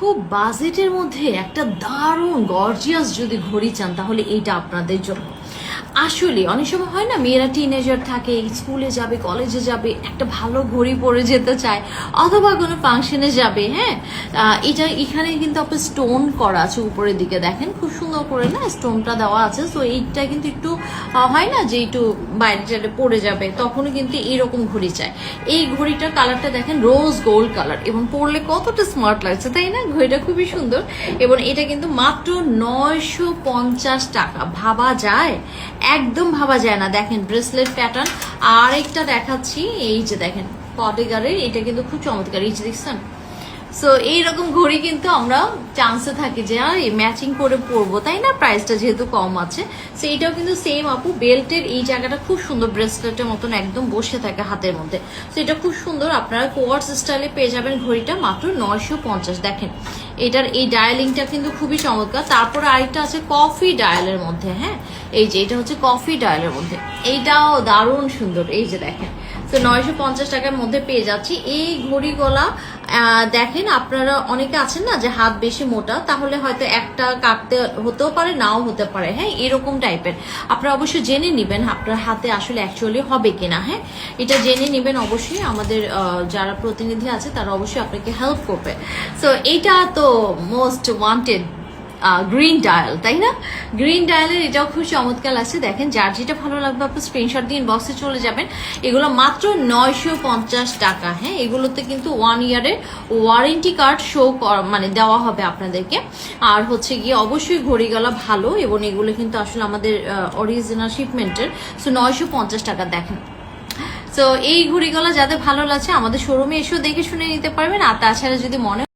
খুব বাজেটের মধ্যে একটা দারুণ গর্জিয়াস যদি ঘড়ি চান তাহলে এইটা আপনাদের জন্য। আসলে অনেক সময় হয় না, মেয়েরা টিনেজার থাকে স্কুলে যাবে কলেজে যাবে, একটা ভালো ঘড়ি পরে যেতে চায়, অথবা কোনো ফাংশনে যাবে হ্যাঁ? এটা এখানে কিন্তু আপনার স্টোন করা আছে উপরের দিকে দেখেন, খুব সুন্দর করে না স্টোনটা দেওয়া আছে তো এইটা কিন্তু একটু হয় না যে একটু বাইরে টাইরে পড়ে যাবে তখনও কিন্তু এরকম ঘড়ি চায়। এই ঘড়িটার কালারটা দেখেন রোজ গোল্ড কালার এবং পরলে কতটা স্মার্ট লাগছে, তাই না? ঘড়িটা খুবই সুন্দর, এবং এটা কিন্তু মাত্র নয়শো পঞ্চাশ টাকা। ভাবা যায়? একদম ভাবা যায় না। দেখেন ব্রেসলেট প্যাটার্ন আর একটা দেখাচ্ছি। এই যে দেখেন পটেগারের এটা কিন্তু খুব চমৎকার। এই যে দেখছেন? সো এইরকম ঘড়ি কিন্তু আমরা চান্সে থাকি যে, আর ম্যাচিং করে পরবো। তাই না? প্রাইসটা যেহেতু কম আছে। সো এটাও কিন্তু সেম আপু। বেল্টের এই জায়গাটা খুব সুন্দর ব্রেসলেটের মতন একদম বসে থাকে হাতের মধ্যে। সো এটা খুব সুন্দর। আপনারা কোয়ার্স স্টাইলে পেয়ে যাবেন ঘড়িটা মাত্র নয়শো পঞ্চাশ। দেখেন, এটার এই ডায়ালিংটা কিন্তু খুবই চমৎকার। তারপরে আরেকটা আছে কফি ডায়ালের মধ্যে হ্যাঁ? এই যে, এটা হচ্ছে কফি ডায়ালের মধ্যে। এইটাও দারুণ সুন্দর। এই যে, দেখেন। তো নয়শো পঞ্চাশ টাকার মধ্যে পেয়ে যাচ্ছি। এই ঘড়িগুলা আহ, দেখেন আপনারা অনেকে আছেন না যে হাত বেশি মোটা তাহলে হয়তো একটা কাটতে হতেও পারে নাও হতে পারে। হ্যাঁ এরকম টাইপের। আপনারা অবশ্যই জেনে নেবেন আপনার হাতে আসলে অ্যাকচুয়ালি হবে কিনা হ্যাঁ? এটা জেনে নেবেন অবশ্যই। আমাদের যারা প্রতিনিধি আছে তারা অবশ্যই আপনাকে হেল্প করবে। সো এইটা তো মোস্ট ওয়ান্টেড গ্রিন ডায়াল তাই না? গ্রিন ডায়ালের এটাও খুব চমৎকার লাগছে। দেখেন, যার যেটা ভালো লাগবে আপনি স্ক্রিনশট দিয়ে বক্সে চলে যাবেন। এগুলো মাত্র নয়শো পঞ্চাশ টাকা হ্যাঁ? এগুলোতে কিন্তু ওয়ান ইয়ারের ওয়ারেন্টি কার্ড শো মানে দেওয়া হবে আপনাদেরকে। আর হচ্ছে গিয়ে অবশ্যই ঘড়িগুলো ভালো, এবং এগুলো কিন্তু আসলে আমাদের অরিজিনাল শিপমেন্টের সো নয়শো পঞ্চাশ টাকা, দেখেন। তো এই ঘড়িগুলো যাদের ভালো লাগছে, আমাদের শোরুমে এসেও দেখে শুনে নিতে পারবেন। আর তাছাড়া যদি মনে